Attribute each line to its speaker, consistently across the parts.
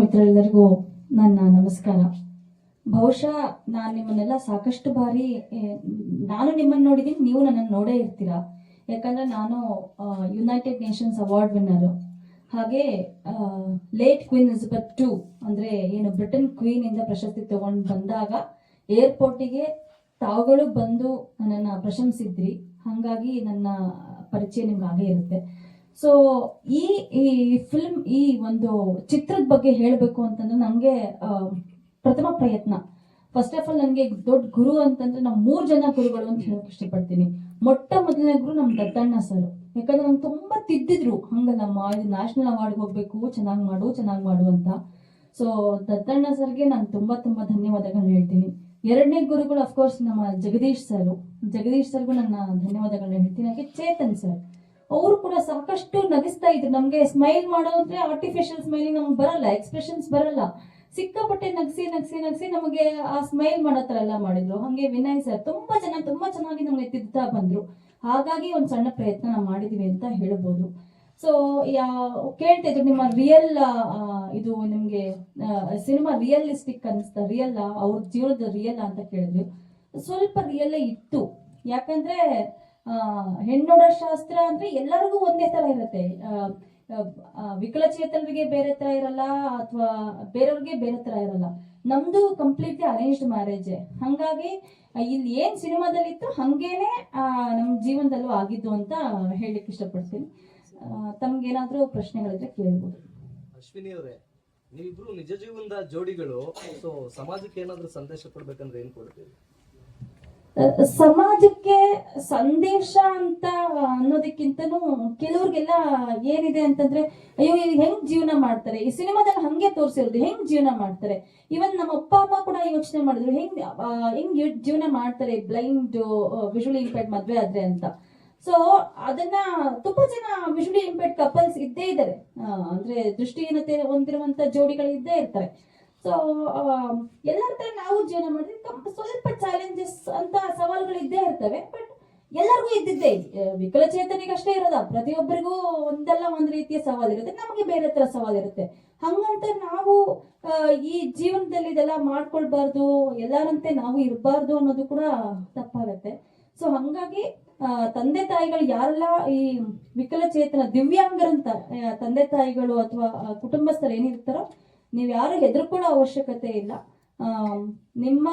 Speaker 1: ಮಿತ್ರರೆಲ್ಲರಿಗೂ ನನ್ನ ನಮಸ್ಕಾರ. ಬಹುಶಃ ನಾನು ನಿಮ್ಮನ್ನೆಲ್ಲ ಸಾಕಷ್ಟು ಬಾರಿ ನಾನು ನಿಮ್ಮನ್ನು ನೋಡಿದ್ದೀನಿ, ನೀವು ನನ್ನನ್ನು ನೋಡೇ ಇರ್ತೀರಾ? ಯಾಕಂದ್ರೆ ನಾನು ಯುನೈಟೆಡ್ ನೇಷನ್ಸ್ ಅವಾರ್ಡ್ ವಿನ್ನರು ಹಾಗೆ ಲೇಟ್ ಕ್ವೀನ್ ಎಲಿಜಬೆತ್ ಟು ಅಂದ್ರೆ ಏನು ಬ್ರಿಟನ್ ಕ್ವೀನ್ ಇಂದ ಪ್ರಶಸ್ತಿ ತಗೊಂಡು ಬಂದಾಗ ಏರ್ಪೋರ್ಟಿಗೆ ತಾವುಗಳು ಬಂದು ನನ್ನನ್ನು ಪ್ರಶಂಸಿದ್ರಿ. ಹಾಗಾಗಿ ನನ್ನ ಪರಿಚಯ ನಿಮ್ಗೆ ಆಗೇ ಇರುತ್ತೆ. ಸೊ ಈ ಈ ಫಿಲ್ಮ್ ಈ ಒಂದು ಚಿತ್ರದ ಬಗ್ಗೆ ಹೇಳಬೇಕು ಅಂತಂದ್ರೆ ನನಗೆ ಪ್ರಥಮ ಪ್ರಯತ್ನ. ಫಸ್ಟ್ ಆಫ್ ಆಲ್ ನನಗೆ ದೊಡ್ಡ ಗುರು ಅಂತಂದ್ರೆ ನಾವು ಮೂರು ಜನ ಗುರುಗಳು ಅಂತ ಹೇಳಕ್ ಇಷ್ಟಪಡ್ತೀನಿ. ಮೊಟ್ಟ ಮೊದಲನೇ ಗುರು ನಮ್ಮ ದತ್ತಣ್ಣ ಸರ್. ಯಾಕಂದ್ರೆ ನಂಗೆ ತುಂಬಾ ತಿದ್ದಿದ್ರು, ಹಂಗಲ್ಲಮ್ಮ, ಇದು ನ್ಯಾಷನಲ್ ಅವಾರ್ಡ್ ಹೋಗ್ಬೇಕು, ಚೆನ್ನಾಗಿ ಮಾಡು ಚೆನ್ನಾಗಿ ಮಾಡು ಅಂತ. ಸೊ ದತ್ತಣ್ಣ ಸರ್ಗೆ ನಾನು ತುಂಬಾ ತುಂಬಾ ಧನ್ಯವಾದಗಳನ್ನ ಹೇಳ್ತೀನಿ. ಎರಡನೇ ಗುರುಗಳು ಅಫ್ಕೋರ್ಸ್ ನಮ್ಮ ಜಗದೀಶ್ ಸರ್. ಜಗದೀಶ್ ಸರ್ಗೂ ನನ್ನ ಧನ್ಯವಾದಗಳನ್ನ ಹೇಳ್ತೀನಿ. ಹಾಗೆ ಚೇತನ್ ಸರ್. ಅವರು ಕೂಡ ಸಾಕಷ್ಟು ನಗಿಸ್ತಾ ಇದ್ರು. ನಮ್ಗೆ ಸ್ಮೈಲ್ ಮಾಡೋ ಅಂದ್ರೆ ಆರ್ಟಿಫಿಷಿಯಲ್ ಸ್ಮೈಲಿಂಗ್ ನಮ್ಗೆ ಬರಲ್ಲ ಎಕ್ಸ್ಪ್ರೆಷನ್ಸ್ ಬರಲ್ಲ. ಸಿಕ್ಕಾಪಟ್ಟೆ ನಗ್ಸಿ ನಗ್ಸಿ ನಗ್ಸಿ ನಮಗೆ ಆ ಸ್ಮೈಲ್ ಮಾಡೋ ಥರ ಎಲ್ಲ ಮಾಡಿದ್ರು. ಹಂಗೆ ವಿನಯ್ ಸರ್ ತುಂಬಾ ಜನ, ತುಂಬಾ ಚೆನ್ನಾಗಿ ನಮ್ಗೆ ತಿದ್ದುತ್ತಾ ಬಂದ್ರು. ಹಾಗಾಗಿ ಒಂದು ಸಣ್ಣ ಪ್ರಯತ್ನ ನಾವು ಮಾಡಿದೀವಿ ಅಂತ ಹೇಳ್ಬೋದು. ಸೊ ಯಾ, ಕೇಳ್ತಾ ಇದ್ರು ನಿಮ್ಮ ರಿಯಲ್ ಇದು ನಿಮಗೆ ಸಿನಿಮಾ ರಿಯಲಿಸ್ಟಿಕ್ ಅನಿಸ್ತಾ ರಿಯಲ್ ಅವ್ರ ಜೀವನದ ರಿಯಲ್ ಅಂತ ಕೇಳಿದ್ರು ಸ್ವಲ್ಪ ರಿಯಲ್ಲೇ ಇತ್ತು. ಯಾಕಂದ್ರೆ ಹೆಣ್ಣೊಡ ಶಾಸ್ತ್ರ ಅಂದ್ರೆ ಎಲ್ಲರಿಗೂ ಒಂದೇ ತರ ಇರುತ್ತೆ. ವಿಕಲಚೇತನರಿಗೆ ಬೇರೆ ತರ ಇರಲ್ಲ, ಅಥವಾ ಬೇರೆಯವ್ರಿಗೆ ಬೇರೆ ತರ ಇರಲ್ಲ. ನಮ್ದು ಕಂಪ್ಲೀಟ್ಲಿ ಅರೇಂಜ್ಡ್ ಮ್ಯಾರೇಜ್ ಹಂಗಾಗಿ ಇಲ್ಲಿ ಏನ್ ಸಿನಿಮಾದಲ್ಲಿ ಇತ್ತು ಹಂಗೇನೆ ನಮ್ ಜೀವನದಲ್ಲೂ ಆಗಿದ್ದು ಅಂತ ಹೇಳಲಿಕ್ಕೆ ಇಷ್ಟಪಡ್ತೀನಿ. ತಮ್ಗೇನಾದ್ರೂ ಪ್ರಶ್ನೆಗಳಿದ್ರೆ ಕೇಳ್ಬೋದು.
Speaker 2: ಅಶ್ವಿನಿ ಅವರೇ, ನೀವಿಬ್ರು ನಿಜ ಜೀವನದ ಜೋಡಿಗಳು, ಸೊ ಸಮಾಜಕ್ಕೆ ಏನಾದ್ರೂ ಸಂದೇಶ ಕೊಡ್ಬೇಕಂದ್ರೆ ಏನ್ ಕೊಡ್ತೀರಿ?
Speaker 1: ಅಹ್ ಸಮಾಜಕ್ಕೆ ಸಂದೇಶ ಅಂತ ಅನ್ನೋದಕ್ಕಿಂತನೂ ಕೆಲವ್ರಿಗೆಲ್ಲ ಏನಿದೆ ಅಂತಂದ್ರೆ, ಅಯ್ಯೋ ಇವ್ ಹೆಂಗ್ ಜೀವನ ಮಾಡ್ತಾರೆ? ಈ ಸಿನಿಮಾದಲ್ಲಿ ಹಂಗೆ ತೋರಿಸಿರೋದು, ಹೆಂಗ್ ಜೀವನ ಮಾಡ್ತಾರೆ? ಇವನ್ ನಮ್ಮ ಅಪ್ಪ, ಅಮ್ಮ ಕೂಡ ಯೋಚನೆ ಮಾಡಿದ್ರು, ಹೆಂಗ್ ಹೆಂಗ್ ಜೀವನ ಮಾಡ್ತಾರೆ, ಬ್ಲೈಂಡ್ ವಿಜುವಲಿ ಇಂಪ್ಯಾಕ್ಟ್ ಮದ್ವೆ ಆದ್ರೆ ಅಂತ. ಸೊ ಅದನ್ನ ತುಂಬಾ ಜನ ವಿಜುವಲಿ ಇಂಪ್ಯಾಕ್ಟ್ ಕಪಲ್ಸ್ ಇದ್ದೇ ಇದ್ದಾರೆ ಅಂದ್ರೆ ದೃಷ್ಟಿಹೀನತೆ ಹೊಂದಿರುವಂತ ಜೋಡಿಗಳು ಇದ್ದೇ ಇರ್ತಾರೆ. ಸೊ ಎಲ್ಲರ ತರ ನಾವು ಜೀವನ ಮಾಡಿದ್ರೆ ಸ್ವಲ್ಪ ಅಂತ ಸವಾಲುಗಳು ಇದ್ದೇ ಇರ್ತವೆ ಬಟ್ ಎಲ್ಲರಿಗೂ ಇದ್ದಿದ್ದೇ ವಿಕಲಚೇತನಿಗಷ್ಟೇ ಇರೋದ. ಪ್ರತಿಯೊಬ್ಬರಿಗೂ ಒಂದಲ್ಲ ಒಂದ್ ರೀತಿಯ ಸವಾಲು ಇರುತ್ತೆ ನಮಗೆ ಬೇರೆ ತರ ಸವಾಲು ಇರುತ್ತೆ ಹಂಗಂತ ನಾವು ಈ ಜೀವನದಲ್ಲಿ ಇದೆಲ್ಲ ಮಾಡ್ಕೊಳ್ಬಾರ್ದು, ಎಲ್ಲರಂತೆ ನಾವು ಇರಬಾರ್ದು ಅನ್ನೋದು ಕೂಡ ತಪ್ಪಾಗತ್ತೆ. ಸೊ ಹಂಗಾಗಿ ತಂದೆ ತಾಯಿಗಳು ಯಾರೆಲ್ಲ ಈ ವಿಕಲಚೇತನ ದಿವ್ಯಾಂಗರಂತ ತಂದೆ ತಾಯಿಗಳು ಅಥವಾ ಕುಟುಂಬಸ್ಥರು ಏನಿರ್ತಾರೋ ನೀವು ಯಾರು ಹೆದರ್ಕೊಳ್ಳೋ ಅವಶ್ಯಕತೆ ಇಲ್ಲ. ನಿಮ್ಮ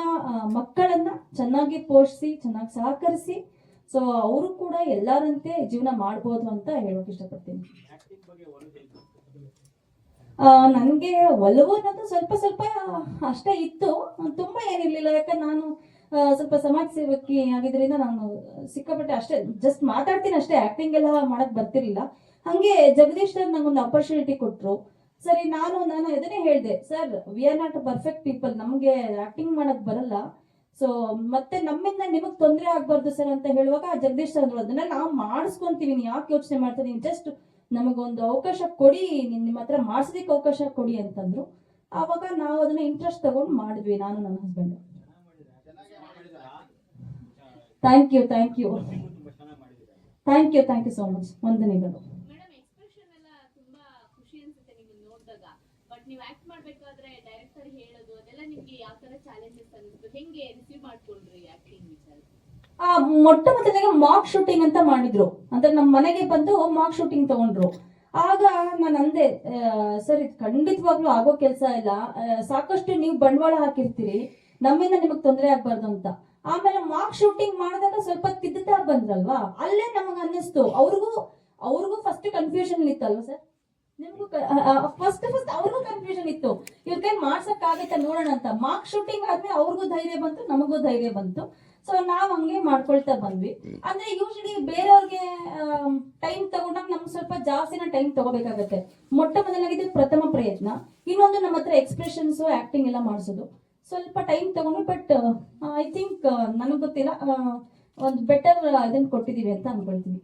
Speaker 1: ಮಕ್ಕಳನ್ನ ಚೆನ್ನಾಗಿ ಪೋಷಿಸಿ, ಚೆನ್ನಾಗಿ ಸಹಕರಿಸಿ, ಸೊ ಅವರು ಕೂಡ ಎಲ್ಲರಂತೆ ಜೀವನ ಮಾಡ್ಬೋದು ಅಂತ ಹೇಳೋಕೆ ಇಷ್ಟಪಡ್ತೀನಿ. ನನಗೆ ಒಲವು ಅನ್ನೋದು ಸ್ವಲ್ಪ ಸ್ವಲ್ಪ ಅಷ್ಟೇ ಇತ್ತು. ತುಂಬಾ ಏನಿರ್ಲಿಲ್ಲ ಯಾಕಂದ್ರೆ ನಾನು ಸ್ವಲ್ಪ ಸಮಾಜ ಸೇವಕಿ ಆಗಿದ್ರಿಂದ ನಾನು ಸಿಕ್ಕಾಪಟ್ಟೆ ಅಷ್ಟೇ ಜಸ್ಟ್ ಮಾತಾಡ್ತೀನಿ ಅಷ್ಟೇ ಆಕ್ಟಿಂಗ್ ಎಲ್ಲ ಮಾಡಕ್ ಬರ್ತಿರ್ಲಿಲ್ಲ. ಹಂಗೆ ಜಗದೀಶ್ ನಂಗೊಂದು ಅಪರ್ಚುನಿಟಿ ಕೊಟ್ರು. ಸರಿ, ನಾನು ನಾನು ಅದನ್ನೇ ಹೇಳಿದೆ. Sir we are not perfect people ನಮಗೆ ಆಕ್ಟಿಂಗ್ ಮಾಡಕ್ ಬರಲ್ಲ. ಸೊ ಮತ್ತೆ ನಮ್ಮಿಂದ ನಿಮಗ್ ತೊಂದರೆ ಆಗ್ಬಾರ್ದು ಸರ್ ಅಂತ ಹೇಳುವಾಗ ಜಗದೀಶ್ ಸರ್ ಅದನ್ನ ನಾವು ಮಾಡಿಸ್ಕೊಂತೀವಿ. ನೀವು ಯಾಕೆ ಯೋಚನೆ ಮಾಡ್ತೀನಿ ಜಸ್ಟ್ ನಮಗೊಂದು ಅವಕಾಶ ಕೊಡಿ. ನಿಮ್ ನಿಮ್ಮ ಹತ್ರ ಮಾಡ್ಸೋದಕ್ಕೆ ಅವಕಾಶ ಕೊಡಿ ಅಂತಂದ್ರು. ಆವಾಗ ನಾವು ಅದನ್ನ ಇಂಟ್ರೆಸ್ಟ್ ತಗೊಂಡು ಮಾಡಿದ್ವಿ, ನಾನು, ನನ್ನ husband thank you thank you thank you thank you so much ವಂದನೆಗಳು
Speaker 3: ಮೇಡಮ್ ಎಕ್ಸ್ಪ್ರೆಷನ್ ಎಲ್ಲ ತುಂಬಾ ಖುಷಿ ಅನ್ಸುತ್ತೆ ನಿಮ್ಮನ್ನ ನೋಡಿದಾಗ ಬಟ್ ನೀವು ಆಕ್ಟ್ ಮಾಡ್ಬೇಕಾದ್ರೆ ಡೈರೆಕ್ಟರ್ ಹೇಳೋದು, ಅದೆಲ್ಲ ನಿಮ್ಗೆ ಯಾವ ತರ ಚಾಲೆಂಜಸ್ ಅನಿಸ್ತು ಹೆಂಗೆ ರಿಸೀವ್ ಮಾಡ್ಕೊಂಡ್ರಿ ಆಕ್ಟಿಂಗ್
Speaker 1: ಆ, ಮೊಟ್ಟ ಮೊದಲಿಗೆ ಮಾಕ್ ಶೂಟಿಂಗ್ ಅಂತ ಮಾಡಿದ್ರು. ಅಂದ್ರೆ ನಮ್ಮ ಮನೆಗೆ ಬಂದು ಮಾಕ್ ಶೂಟಿಂಗ್ ತಗೊಂಡ್ರು. ಆಗ ನಾನು ಅಂದೆ ಸರ್, ಇದು ಖಂಡಿತವಾಗ್ಲೂ ಆಗೋ ಕೆಲಸ ಇಲ್ಲ. ಸಾಕಷ್ಟು ನೀವು ಬಂಡವಾಳ ಹಾಕಿರ್ತೀರಿ. ನಮ್ಮಿಂದ ನಿಮಗೆ ತೊಂದರೆ ಆಗ್ಬಾರ್ದು ಅಂತ. ಆಮೇಲೆ ಮಾಕ್ ಶೂಟಿಂಗ್ ಮಾಡಿದಾಗ ಸ್ವಲ್ಪ ತಿದ್ದುತ್ತಾ ಬಂದ್ರಲ್ವಾ? ಅಲ್ಲೇ ನಮಗೆ ಅನ್ನಿಸ್ತು. ಅವ್ರಿಗೂ ಅವ್ರಿಗೂ ಫಸ್ಟ್ ಕನ್ಫ್ಯೂಷನ್ ಇತ್ತಲ್ವಾ ಸರ್? ನಿಮಗೂ ಫಸ್ಟ್ ಅವ್ರಿಗೂ ಕನ್ಫ್ಯೂಷನ್ ಇತ್ತು. ಇವ್ರ ಕೈ ಮಾಡ್ಸಕ್ ಆಗುತ್ತೆ ನೋಡೋಣ ಅಂತ. ಮಾರ್ಕ್ ಶೂಟಿಂಗ್ ಆದ್ಮೇಲೆ ಅವ್ರಿಗೂ ಧೈರ್ಯ ಬಂತು, ನಮಗೂ ಧೈರ್ಯ ಬಂತು. ಸೊ ನಾವ್ ಹಂಗೆ ಮಾಡ್ಕೊಳ್ತಾ ಬಂದ್ವಿ. ಅಂದ್ರೆ ಯೂಶಲಿ ಬೇರೆಯವ್ರಿಗೆ ಟೈಮ್ ತಗೊಂಡಾಗ ನಮ್ಗೆ ಸ್ವಲ್ಪ ಜಾಸ್ತಿನ ಟೈಮ್ ತಗೋಬೇಕಾಗತ್ತೆ. ಮೊಟ್ಟ ಮೊದಲಾಗಿದ್ದು ಪ್ರಥಮ ಪ್ರಯತ್ನ. ಇನ್ನೊಂದು ನಮ್ಮ ಹತ್ರ ಎಕ್ಸ್ಪ್ರೆಷನ್ಸ್ ಆಕ್ಟಿಂಗ್ ಎಲ್ಲ ಮಾಡಿಸೋದು. ಸ್ವಲ್ಪ ಟೈಮ್ ತಗೊಂಡು ಬಟ್ ಐ ಥಿಂಕ್ ನನಗೆ ಗೊತ್ತಿಲ್ಲ. ಒಂದು ಬೆಟರ್ ಇದನ್ನ ಕೊಟ್ಟಿದೀವಿ ಅಂತ ಅನ್ಕೊಳ್ತೀವಿ